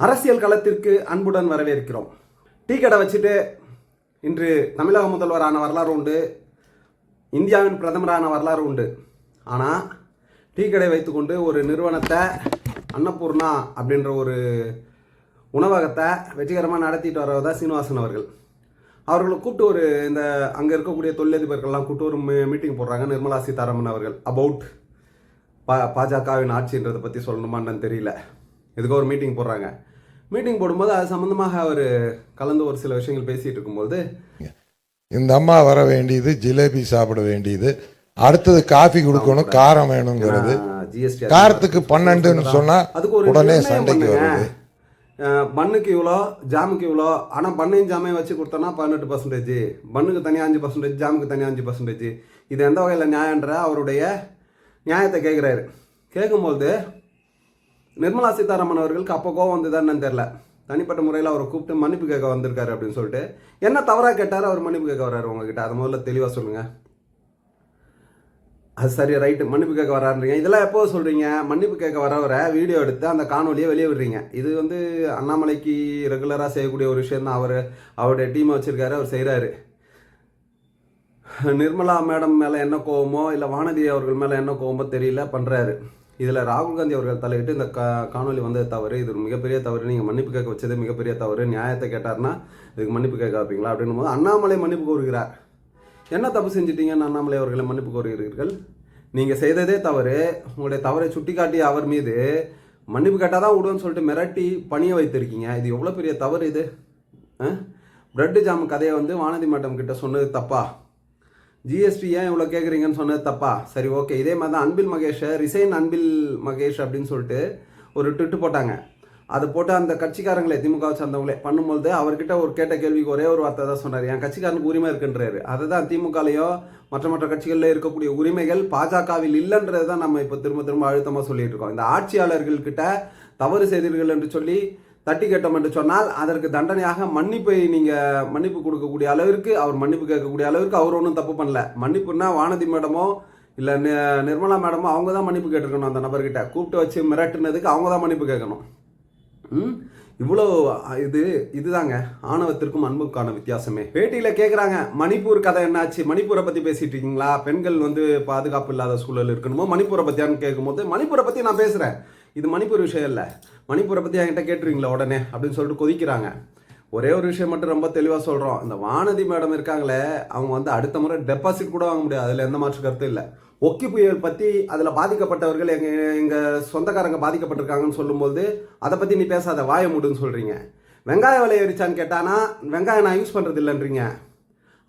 அரசியல் களத்திற்கு அன்புடன் வரவேற்கிறோம். டீ கடை வச்சுட்டு இன்று தமிழக முதல்வரான வரலாறு உண்டு இந்தியாவின் பிரதமரான வரலாறு உண்டு. ஆனால் டீ கடை வைத்துக்கொண்டு ஒரு நிறுவனத்தை அன்னபூர்ணா அப்படின்ற ஒரு உணவகத்தை வெற்றிகரமாக நடத்திட்டு வரவர் தான் சீனிவாசன் அவர்கள். அவர்களை கூப்பிட்டு ஒரு இந்த அங்கே இருக்கக்கூடிய தொழிலதிபர்கள்லாம் கூப்பிட்டு ஒரு மீட்டிங் போடுறாங்க நிர்மலா சீதாராமன் அவர்கள். அபவுட் பா பாஜகவின் ஆட்சின்றதை பற்றி சொல்லணுமான்னு தெரியல. இதுக்கு ஒரு மீட்டிங் போடுறாங்க. மீட்டிங் போடும்போது அது சம்மந்தமாக அவர் கலந்து ஒரு சில விஷயங்கள் பேசிகிட்டு இருக்கும்போது இந்த அம்மா வர வேண்டியது ஜிலேபி சாப்பிட வேண்டியது அடுத்தது காஃபி கொடுக்கணும் காரம் வேணுங்கிறது. ஜிஎஸ்டி காரத்துக்கு பன்னெண்டுன்னு சொன்னா அதுக்கு ஒரு உடனே சண்டைக்கு. வருது. பன்னுக்கு இவ்வளோ ஜாமுக்கு இவ்வளோ ஆனால் பண்ணையும் ஜாமையும் வச்சு கொடுத்தோன்னா பதினெட்டு பர்சன்டேஜ் பண்ணுக்கு தனியாக அஞ்சு பர்சன்டேஜ் ஜாமுக்கு தனியாக அஞ்சு பர்சன்டேஜ் இது எந்த வகையில் நியாயன்ற அவருடைய நியாயத்தை கேட்குறாரு. கேட்கும்போது நிர்மலா சீதாராமன் அவர்களுக்கு அப்போ கோவம் வந்ததுன்னு தெரில தனிப்பட்ட முறையில் அவரை கூப்பிட்டு மன்னிப்பு கேட்க வந்திருக்காரு அப்படின்னு சொல்லிட்டு. என்ன தவறாக கேட்டார்? அவர் மன்னிப்பு கேட்க வர்றாரு உங்ககிட்ட. அதை முதல்ல தெளிவாக சொல்லுங்கள் அது சரி ரைட்டு மன்னிப்பு கேட்க வரான்றீங்க இதெல்லாம் எப்போ சொல்கிறீங்க மன்னிப்பு கேட்க வரவரை வீடியோ எடுத்து அந்த காணொலியை வெளியே விடுறீங்க. இது வந்து அண்ணாமலைக்கு ரெகுலராக செய்யக்கூடிய ஒரு விஷயம் தான் அவர் அவருடைய டீமை வச்சுருக்காரு அவர் செய்கிறாரு நிர்மலா மேடம் மேலே என்ன கோவமோ இல்லை வானதி அவர்கள் மேலே என்ன கோவமோ தெரியல பண்ணுறாரு இதில் ராகுல் காந்தி அவர்கள் தலையிட்டு இந்த கா காணொலி வந்தது தவறு. இது மிகப்பெரிய தவறு. நீங்கள் மன்னிப்பு கேட்க வச்சது மிகப்பெரிய தவறு. நியாயத்தை கேட்டார்னா இதுக்கு மன்னிப்பு கேட்க வைப்பீங்களா அப்படின்னும் போது அண்ணாமலை மன்னிப்பு கோருகிறார். என்ன தப்பு செஞ்சிட்டீங்கன்னு அண்ணாமலை அவர்களை மன்னிப்பு கோருகிறீர்கள்? நீங்கள் செய்ததே தவறு. உங்களுடைய தவறை சுட்டிக்காட்டி அவர் மீது மன்னிப்பு கேட்டால் தான் விடுவேன்னு சொல்லிட்டு மிரட்டி பணிய வைத்திருக்கீங்க. இது எவ்வளோ பெரிய தவறு இது? பிரெட்டு ஜாம் கதையை வந்து வானதி மட்டம் கிட்ட சொன்னது தப்பா? ஜிஎஸ்டி ஏன் இவ்வளோ கேட்குறீங்கன்னு சொன்னது தப்பா? சரி ஓகே இதே மாதிரி தான். அன்பில் மகேஷை ரிசைன் அன்பில் மகேஷ் அப்படின்னு சொல்லிட்டு ஒரு ட்விட்டு போட்டாங்க. அதை போட்டு அந்த கட்சிக்காரங்களே திமுகவை சார்ந்தவங்களே பண்ணும்போது அவர்கிட்ட ஒரு கேட்ட கேள்விக்கு ஒரே ஒரு வார்த்தை தான் சொன்னார். என் கட்சிக்காரனுக்கு உரிமை இருக்குன்றாரு. அதை தான் திமுகலையோ மற்ற மற்ற கட்சிகளில் இருக்கக்கூடிய உரிமைகள் பாஜகவில் இல்லைன்றது தான் நம்ம இப்போ திரும்ப திரும்ப அழுத்தமாக சொல்லிட்டு இருக்கோம். இந்த ஆட்சியாளர்கள்கிட்ட தவறு செய்தீர்கள் என்று சொல்லி தட்டி கேட்டோம் என்று சொன்னால் அதற்கு தண்டனையாக மன்னிப்பை நீங்கள் மன்னிப்பு கொடுக்கக்கூடிய அளவிற்கு அவர் மன்னிப்பு கேட்கக்கூடிய அளவிற்கு அவர் ஒன்றும் தப்பு பண்ணல. மன்னிப்புன்னா வானதி மேடமோ இல்லை நிர்மலா மேடமோ அவங்க தான் மன்னிப்பு கேட்டிருக்கணும் அந்த நபர்கிட்ட. கூப்பிட்டு வச்சு மிரட்டுனதுக்கு அவங்க தான் மன்னிப்பு கேட்கணும். ம்? இவ்வளோ இது இதுதாங்க. ஆணவத்திற்கும் அன்புக்கான வித்தியாசமே. பேட்டியில் கேட்குறாங்க மணிப்பூர் கதை என்னாச்சு? மணிப்பூரை பற்றி பேசிட்டு இருக்கீங்களா? பெண்கள் வந்து பாதுகாப்பு இல்லாத சூழல் இருக்கணுமோ? மணிப்பூரை பற்றியான்னு கேட்கும்போது மணிப்பூரை பற்றி நான் பேசுகிறேன் இது மணிப்பூர் விஷயம் இல்லை. மணிப்பூரை பற்றி என்கிட்ட கேட்டுருவீங்களா உடனே அப்படின்னு சொல்லிட்டு கொதிக்கிறாங்க. ஒரே ஒரு விஷயம் மட்டும் ரொம்ப தெளிவாக சொல்கிறோம் இந்த வானதி மேடம் இருக்காங்களே அவங்க வந்து அடுத்த முறை டெபாசிட் கூட வாங்க முடியாது. அதில் எந்த மாற்று கருத்தும் இல்லை. ஒக்கி புயல் பற்றி அதில் பாதிக்கப்பட்டவர்கள் எங்கள் எங்கள் சொந்தக்காரங்க பாதிக்கப்பட்டிருக்காங்கன்னு சொல்லும்போது அதை பற்றி நீ பேசாத வாய முடுன்னு சொல்கிறீங்க வெங்காய விலை ஏறிச்சான்னு கேட்டானா வெங்காயம் நான் யூஸ் பண்ணுறது இல்லைன்றீங்க.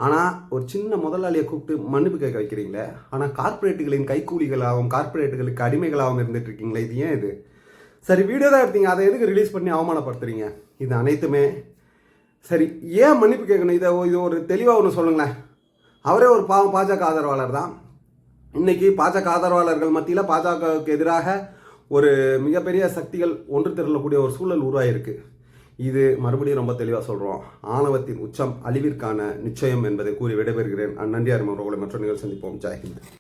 ஆனால் ஒரு சின்ன முதலாளியை கூப்பிட்டு மன்னிப்பு கேட்க வைக்கிறீங்களே? ஆனால் கார்ப்பரேட்டுகளின் கைக்கூலிகளாகவும் கார்ப்பரேட்டுகளுக்கு அடிமைகளாகவும் இருந்துட்டு இருக்கீங்களே? இது ஏன் இது? சரி வீடியோ தான் எடுத்தீங்க. அதை எதுக்கு ரிலீஸ் பண்ணி அவமானப்படுத்துறீங்க? இது அனைத்துமே. சரி ஏன் மன்னிப்பு கேட்கணும்? இதை இது ஒரு தெளிவாக ஒன்று சொல்லுங்களேன். அவரே ஒரு பா பாஜக ஆதரவாளர் தான். இன்னைக்கு பாஜக ஆதரவாளர்கள் மத்தியில் பாஜகவுக்கு எதிராக ஒரு மிகப்பெரிய சக்திகள் ஒன்று திரளக்கூடிய ஒரு சூழல் உருவாயிருக்கு. இது மறுபடியும் ரொம்ப தெளிவாக சொல்கிறோம் ஆணவத்தின் உச்சம் அழிவிற்கான நிச்சயம் என்பதை கூறி விடைபெறுகிறேன். நன்றி அறிமுறை மற்ற நிகழ்ச்சி சந்திப்போம். ஜெயஹிந்த்.